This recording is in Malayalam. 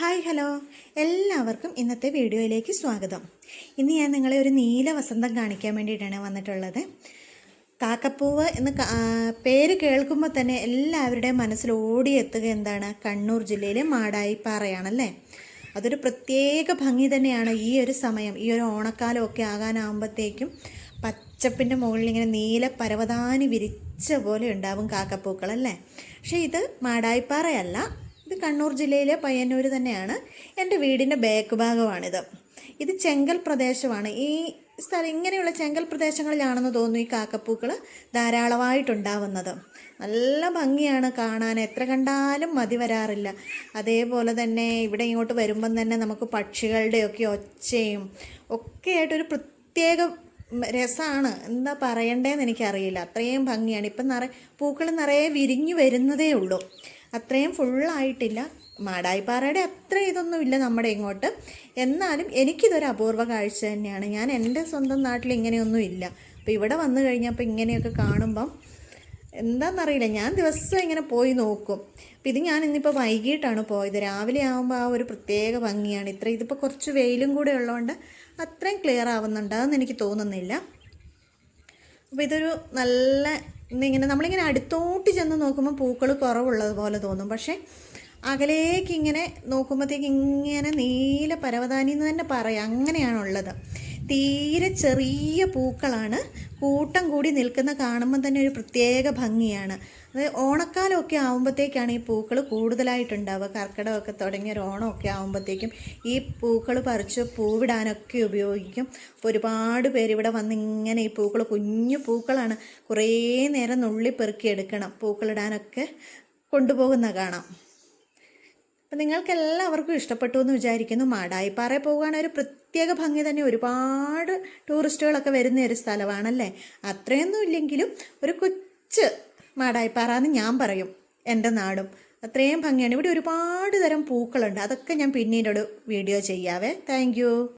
Hi hello. എല്ലാവർക്കും ഇന്നത്തെ വീഡിയോയിലേക്ക് സ്വാഗതം. ഇന്ന് ഞാൻ നിങ്ങളെ ഒരു നീല വസന്തം കാണിക്കാൻ വേണ്ടിയിട്ടാണ് വന്നിട്ടുള്ളത്. കാക്കപ്പൂവ് എന്ന് പേര് കേൾക്കുമ്പോൾ തന്നെ എല്ലാവരുടെയും മനസ്സിൽ ഓടിയെത്തുക എന്താണ്? കണ്ണൂർ ജില്ലയിലെ മാടായിപ്പാറയാണല്ലേ? അതൊരു പ്രത്യേക ഭംഗി തന്നെയാണ് ഈ ഒരു സമയം. ഈ ഒരു ഓണക്കാലം ഓണക്കാലമൊക്കെ ആകാനാകുമ്പോഴത്തേക്കും പച്ചപ്പിന്റെ മുകളിൽ ഇങ്ങനെ നീല പരവതാനി വിരിച്ച പോലെ ഉണ്ടാവും കാക്കപ്പൂക്കളല്ലേ? പക്ഷേ ഇത് മാടായിപ്പാറയല്ല. ഇത് കണ്ണൂർ ജില്ലയിലെ പയ്യന്നൂർ തന്നെയാണ്. എന്റെ വീടിന്റെ ബാക്ക് ഭാഗമാണിത്. ഇത് ചെങ്കൽ പ്രദേശമാണ്. ഈ സ്ഥലം ഇങ്ങനെയുള്ള ചെങ്കൽ പ്രദേശങ്ങളിലാണെന്ന് തോന്നുന്നു ഈ കാക്കപ്പൂക്കൾ ധാരാളമായിട്ടുണ്ടാവുന്നത്. നല്ല ഭംഗിയാണ് കാണാൻ. എത്ര കണ്ടാലും മതി വരാറില്ല. അതേപോലെ തന്നെ ഇവിടെ ഇങ്ങോട്ട് വരുമ്പം തന്നെ നമുക്ക് പക്ഷികളുടെയൊക്കെ ഒച്ചയും ഒക്കെ ആയിട്ടൊരു പ്രത്യേക രസമാണ് എന്താ പറയണ്ടേന്ന് എനിക്കറിയില്ല. അത്രയും ഭംഗിയാണ്. ഇപ്പം നിറയെ പൂക്കൾ നിറയെ വിരിഞ്ഞു വരുന്നതേ ഉള്ളൂ. അത്രയും ഫുള്ളായിട്ടില്ല. മാടായിപ്പാറയുടെ അത്ര ഇതൊന്നുമില്ല നമ്മുടെ ഇങ്ങോട്ട്. എന്നാലും എനിക്കിതൊരു അപൂർവ കാഴ്ച തന്നെയാണ്. ഞാൻ എന്റെ സ്വന്തം നാട്ടിൽ ഇങ്ങനെയൊന്നും ഇല്ല. അപ്പോൾ ഇവിടെ വന്നു കഴിഞ്ഞപ്പോൾ ഇങ്ങനെയൊക്കെ കാണുമ്പം എന്താണെന്നറിയില്ല ഞാൻ ദിവസം ഇങ്ങനെ പോയി നോക്കും. അപ്പം ഇത് ഞാൻ ഇന്നിപ്പോൾ വൈകിട്ടാണ് പോയത്. രാവിലെ ആകുമ്പോൾ ആ ഒരു പ്രത്യേക ഭംഗിയാണ്. ഇത്ര ഇതിപ്പോൾ കുറച്ച് വെയിലും കൂടെ ഉള്ളതുകൊണ്ട് അത്രയും ക്ലിയർ ആവുന്നുണ്ടാകുമെന്ന് എനിക്ക് തോന്നുന്നില്ല. അപ്പോൾ ഇതൊരു നല്ല ഇങ്ങനെ നമ്മളിങ്ങനെ അടുത്തോട്ട് ചെന്ന് നോക്കുമ്പോൾ പൂക്കൾ കുറവുള്ളത് പോലെ തോന്നും. പക്ഷേ അകലേക്ക് ഇങ്ങനെ നോക്കുമ്പോഴത്തേക്ക് ഇങ്ങനെ നീല പരവതാനി എന്ന് തന്നെ പറയാം. അങ്ങനെയാണുള്ളത്. തീരെ ചെറിയ പൂക്കളാണ് കൂട്ടം കൂടി നിൽക്കുന്ന കാണുമ്പോൾ തന്നെ ഒരു പ്രത്യേക ഭംഗിയാണ്. അത് ഓണക്കാലമൊക്കെ ആകുമ്പോഴത്തേക്കാണ് ഈ പൂക്കൾ കൂടുതലായിട്ടുണ്ടാവുക. കർക്കിടകമൊക്കെ തുടങ്ങിയ ഒരു ഓണമൊക്കെ ആകുമ്പോഴത്തേക്കും ഈ പൂക്കൾ പറിച്ച് പൂവിടാനൊക്കെ ഉപയോഗിക്കും. അപ്പോൾ ഒരുപാട് പേര് ഇവിടെ വന്ന് ഇങ്ങനെ ഈ പൂക്കൾ കുഞ്ഞു പൂക്കളാണ് കുറേ നേരം നുള്ളി എടുക്കണം. പൂക്കളിടാനൊക്കെ കൊണ്ടുപോകുന്ന കാണാം. അപ്പം നിങ്ങൾക്ക് എല്ലാവർക്കും ഇഷ്ടപ്പെട്ടു എന്ന് വിചാരിക്കുന്നു. മാടായിപ്പാറ പോകുകയാണെങ്കിൽ ഒരു പ്രത്യേക ഭംഗി തന്നെ ഒരുപാട് ടൂറിസ്റ്റുകളൊക്കെ വരുന്ന ഒരു സ്ഥലമാണല്ലേ? അത്രയൊന്നും ഇല്ലെങ്കിലും ഒരു കൊച്ച് മാടായിപ്പാറ എന്ന് ഞാൻ പറയും എന്റെ നാടും. അത്രയും ഭംഗിയാണ്. ഇവിടെ ഒരുപാട് തരം പൂക്കളുണ്ട്. അതൊക്കെ ഞാൻ പിന്നീടൊരു വീഡിയോ ചെയ്യാവേ. താങ്ക്